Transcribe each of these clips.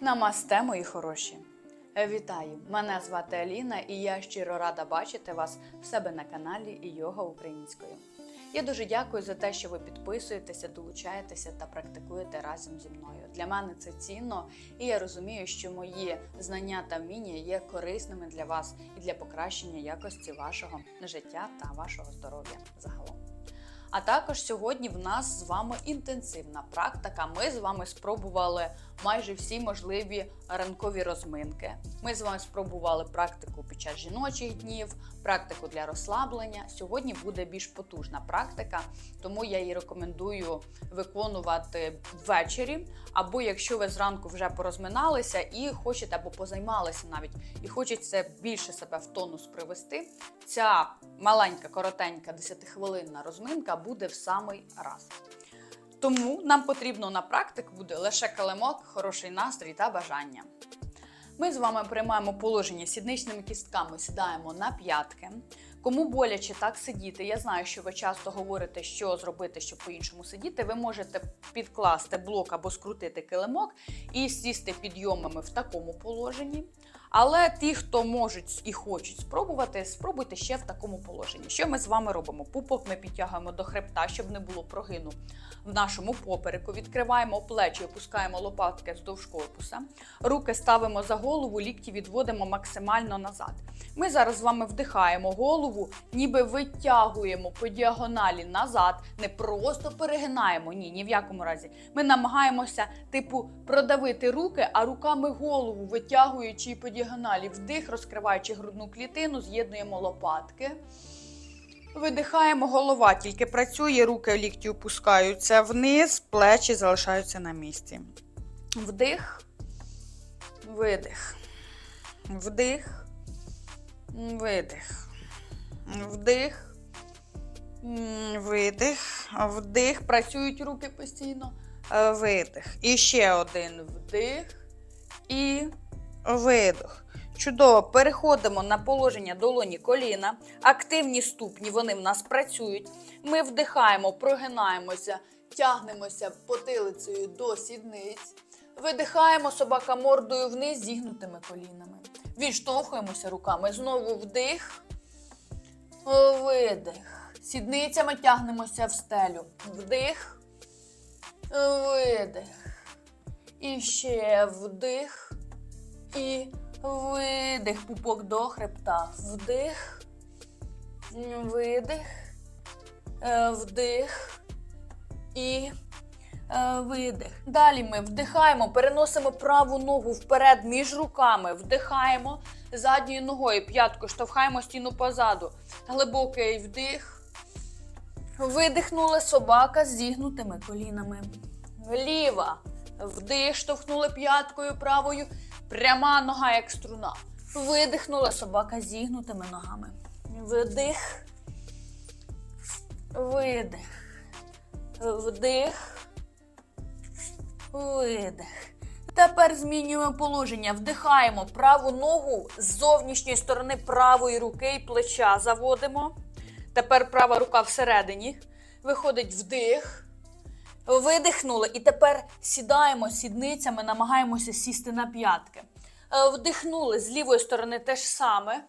Намасте, мої хороші! Е, Вітаю! Мене звати Аліна, і я щиро рада бачити вас в себе на каналі Йога Українською. Я дуже дякую за те, що ви підписуєтеся, долучаєтеся та практикуєте разом зі мною. Для мене це цінно, і я розумію, що мої знання та вміння є корисними для вас і для покращення якості вашого життя та вашого здоров'я загалом. А також сьогодні в нас з вами інтенсивна практика. Ми з вами спробували майже всі можливі ранкові розминки. Ми з вами спробували практику під час жіночих днів, практику для розслаблення. Сьогодні буде більш потужна практика, тому я її рекомендую виконувати ввечері. Або якщо ви зранку вже порозминалися і хочете або позаймалися навіть, і хочеться більше себе в тонус привести. Ця маленька, коротенька 10-хвилинна розминка буде в самий раз. Тому нам потрібно на практику буде лише килимок, хороший настрій та бажання. Ми з вами приймаємо положення сідничними кістками, сідаємо на п'ятки. Кому боляче так сидіти, я знаю, що ви часто говорите, що зробити, щоб по-іншому сидіти. Ви можете підкласти блок або скрутити килимок і сісти підйомами в такому положенні. Але ті, хто можуть і хочуть спробувати, спробуйте ще в такому положенні. Що ми з вами робимо? Пупок ми підтягуємо до хребта, щоб не було прогину в нашому попереку. Відкриваємо плечі, опускаємо лопатки вздовж корпуса. Руки ставимо за голову, лікті відводимо максимально назад. Ми зараз з вами вдихаємо голову, ніби витягуємо по діагоналі назад, не просто перегинаємо. Ні, ні в якому разі. Ми намагаємося, типу, продавити руки, а руками голову витягуючи і по діагоналі. Вдих, розкриваючи грудну клітину, з'єднуємо лопатки. Видихаємо, голова тільки працює, руки лікті опускаються вниз, плечі залишаються на місці. Вдих, видих. Вдих, видих. Вдих, видих, вдих. Працюють руки постійно. Видих. І ще один вдих і видих. Чудово, переходимо на положення долоні коліна. Активні ступні, вони в нас працюють. Ми вдихаємо, прогинаємося, тягнемося потилицею до сідниць. Видихаємо собака мордою вниз зігнутими колінами. Відштовхуємося руками. Знову вдих, видих. Сідницями тягнемося в стелю. Вдих, видих. І ще вдих. І видих. Пупок до хребта. Вдих. Видих. Е, Вдих. І е, видих. Далі ми вдихаємо, переносимо праву ногу вперед між руками. Вдихаємо задньою ногою. П'ятку штовхаємо стіну позаду. Глибокий вдих. Видихнула собака з зігнутими колінами. Ліва. Вдих, штовхнули п'яткою правою. Пряма нога, як струна. Видихнула собака зігнутими ногами. Вдих. Видих. Вдих. Видих. Тепер змінюємо положення. Вдихаємо праву ногу з зовнішньої сторони правої руки і плеча заводимо. Тепер права рука всередині. Виходить вдих. Видихнули. І тепер сідаємо сідницями, намагаємося сісти на п'ятки. Е, Вдихнули з лівої сторони те ж саме.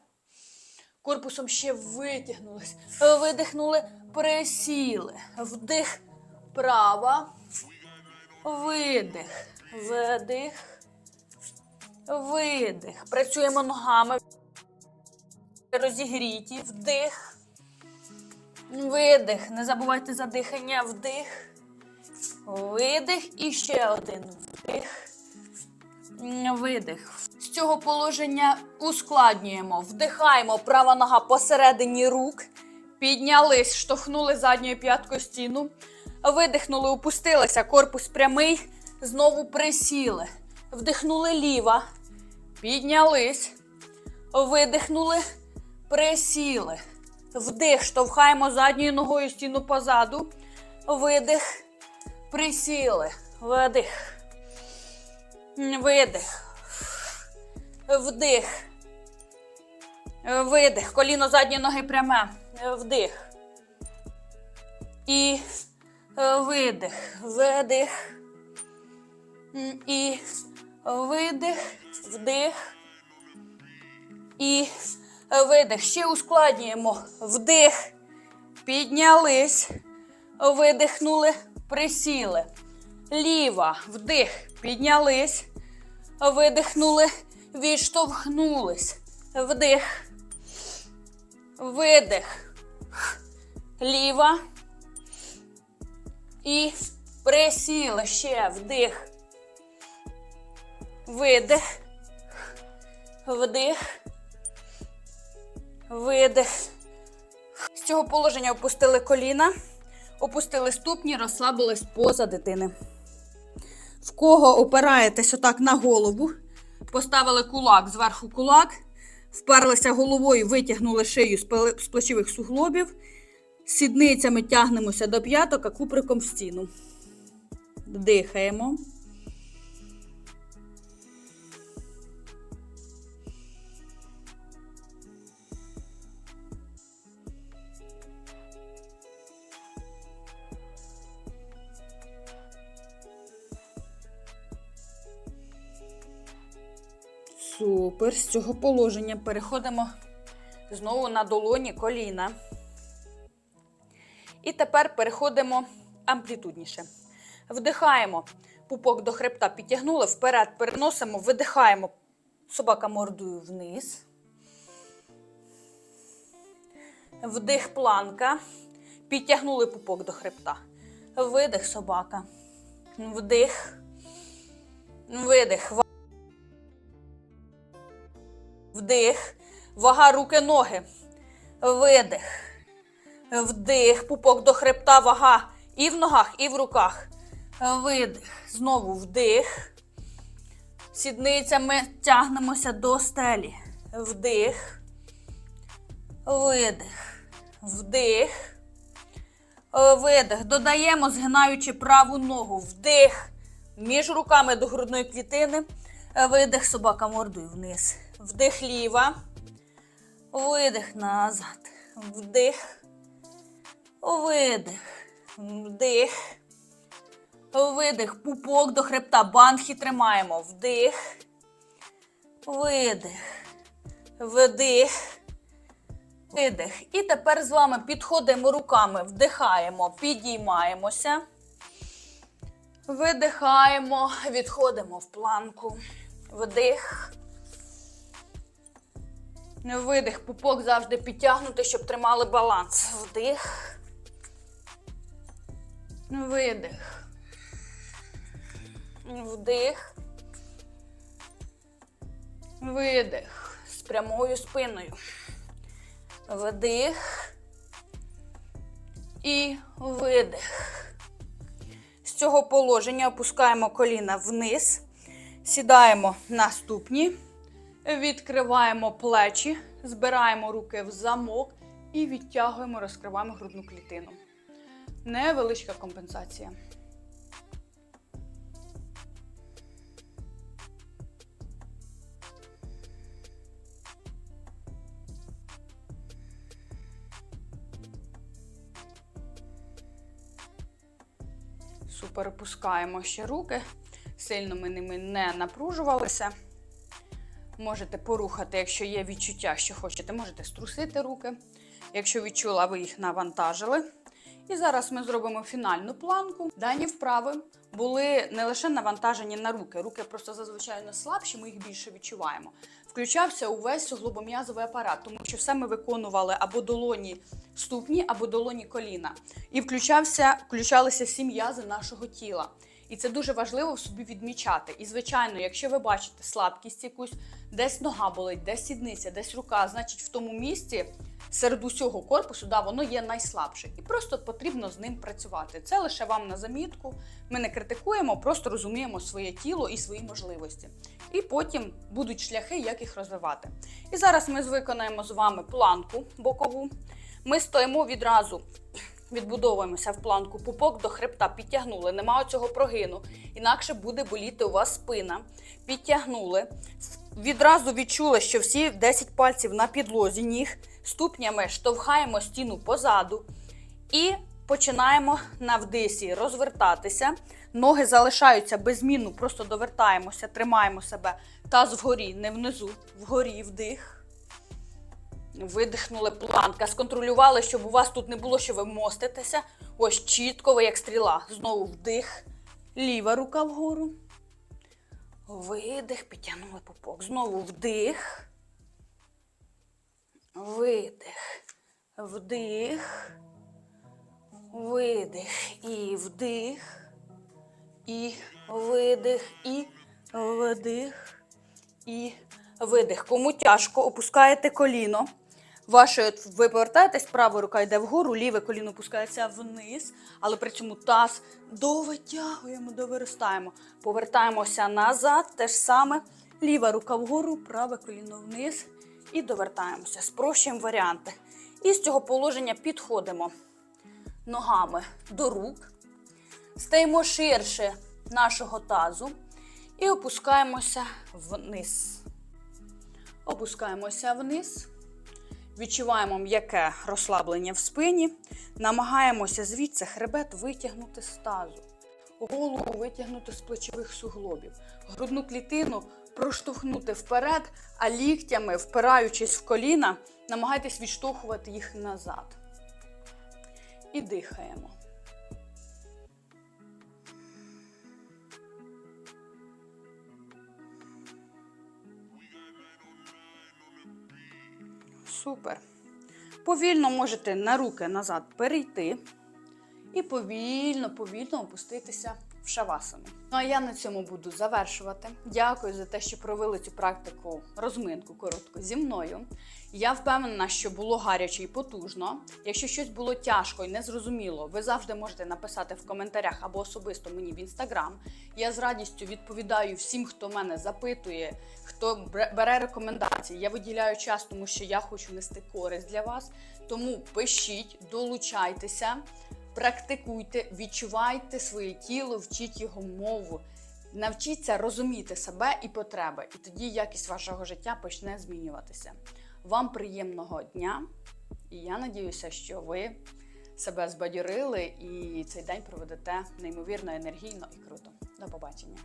Корпусом ще витягнулись. Е, Видихнули, присіли. Вдих права. Видих. Вдих. Видих. Працюємо ногами. Розігріті. Вдих. Видих. Не забувайте за дихання. Вдих. Видих. І ще один вдих. Видих. З цього положення ускладнюємо. Вдихаємо права нога посередині рук. Піднялись, штовхнули задньою п'яткою стіну. Видихнули, опустилися. Корпус прямий. Знову присіли. Вдихнули ліва. Піднялись. Видихнули. Присіли. Вдих. Штовхаємо задньою ногою стіну позаду. Видих. Присіли. Видих. Видих. Вдих. Видих. Коліно задньої ноги пряме. Вдих. І видих. Видих. І видих, вдих. І видих. Ще ускладнюємо. Вдих. Піднялись. Видихнули, присіли. Ліва. Вдих. Піднялись. Видихнули, відштовхнулись. Вдих. Видих. Ліва. І присіли. Ще вдих. Видих. Вдих. Видих. З цього положення опустили коліна, опустили ступні, розслабились поза дитини. В кого опираєтесь отак на голову, поставили кулак зверху кулак, вперлися головою, витягнули шию з плечових суглобів, сідницями тягнемося до п'яток, а куприком в стіну. Дихаємо. Супер. З цього положення переходимо знову на долоні коліна. І тепер переходимо амплітудніше. Вдихаємо, пупок до хребта підтягнули, вперед переносимо, видихаємо собака мордою вниз. Вдих планка. Підтягнули пупок до хребта. Видих собака. Вдих. Видих. Вдих. Вага руки ноги. Видих. Вдих. Пупок до хребта. Вага і в ногах, і в руках. Видих. Знову вдих. Сідницями тягнемося до стелі. Вдих. Видих. Вдих. Видих. Додаємо, згинаючи праву ногу. Вдих. Між руками до грудної клітини. Видих собака мордою вниз. Вдих ліва. Видих назад. Вдих. Видих. Вдих. Видих. Пупок до хребта. Банхи тримаємо. Вдих. Видих. Вдих. Видих. І тепер з вами підходимо руками, вдихаємо, підіймаємося. Видихаємо, відходимо в планку. Вдих. Видих. Пупок завжди підтягнути, щоб тримали баланс. Вдих. Видих. Вдих. Видих. З прямою спиною. Вдих. І видих. З цього положення опускаємо коліна вниз, сідаємо на ступні, відкриваємо плечі, збираємо руки в замок і відтягуємо, розкриваємо грудну клітину. Невеличка компенсація. Супер, опускаємо ще руки. Сильно ми ними не напружувалися. Можете порухати, якщо є відчуття, що хочете, можете струсити руки. Якщо відчула, ви їх навантажили. І зараз ми зробимо фінальну планку. Дані вправи були не лише навантажені на руки. Руки просто зазвичай не слабші, ми їх більше відчуваємо. Включався увесь суглобом'язовий апарат, тому що все ми виконували або долоні ступні, або долоні коліна. І включався, включалися всі м'язи нашого тіла. І це дуже важливо в собі відмічати. І, звичайно, якщо ви бачите слабкість якусь, десь нога болить, десь сідниця, десь рука, значить в тому місці серед усього корпусу, да, воно є найслабше. І просто потрібно з ним працювати. Це лише вам на замітку. Ми не критикуємо, просто розуміємо своє тіло і свої можливості. І потім будуть шляхи, як їх розвивати. І зараз ми виконаємо з вами планку бокову. Ми стоїмо відразу відбудовуємося в планку, пупок до хребта підтягнули, нема цього прогину, інакше буде боліти у вас спина. Підтягнули. Відразу відчули, що всі 10 пальців на підлозі ніг, ступнями штовхаємо стіну позаду і починаємо на вдисі розвертатися. Ноги залишаються безмінно, просто довертаємося, тримаємо себе. Таз вгорі, не внизу, вгорі вдих. Видихнули планка, сконтролювали, щоб у вас тут не було, що ви моститеся. Ось чітко, ви як стріла. Знову вдих. Ліва рука вгору. Видих, підтягнули попок. Знову вдих. Видих. Вдих. Видих. І вдих. І видих. І вдих. І видих. Кому тяжко, опускаєте коліно. Ваше, ви повертаєтесь, права рука йде вгору, ліве коліно опускається вниз, але при цьому таз довитягуємо, довиростаємо. Повертаємося назад, те ж саме. Ліва рука вгору, праве коліно вниз і довертаємося. Спрощуємо варіанти. І з цього положення підходимо ногами до рук, стаємо ширше нашого тазу і опускаємося вниз. Опускаємося вниз. Відчуваємо м'яке розслаблення в спині. Намагаємося звідси хребет витягнути з тазу. Голову витягнути з плечових суглобів. Грудну клітину проштовхнути вперед, а ліктями, впираючись в коліна, намагайтесь відштовхувати їх назад. І дихаємо. Супер. Повільно можете на руки назад перейти і повільно, повільно опуститися шавасану. Ну а я на цьому буду завершувати. Дякую за те, що провели цю практику розминку коротку зі мною. Я впевнена, що було гаряче і потужно. Якщо щось було тяжко і незрозуміло, ви завжди можете написати в коментарях або особисто мені в інстаграм. Я з радістю відповідаю всім, хто мене запитує, хто бере рекомендації. Я виділяю час, тому що я хочу нести користь для вас. Тому пишіть, долучайтеся, практикуйте, відчувайте своє тіло, вчіть його мову. Навчіться розуміти себе і потреби, і тоді якість вашого життя почне змінюватися. Вам приємного дня, і я надіюся, що ви себе збадьорили і цей день проведете неймовірно енергійно і круто. До побачення!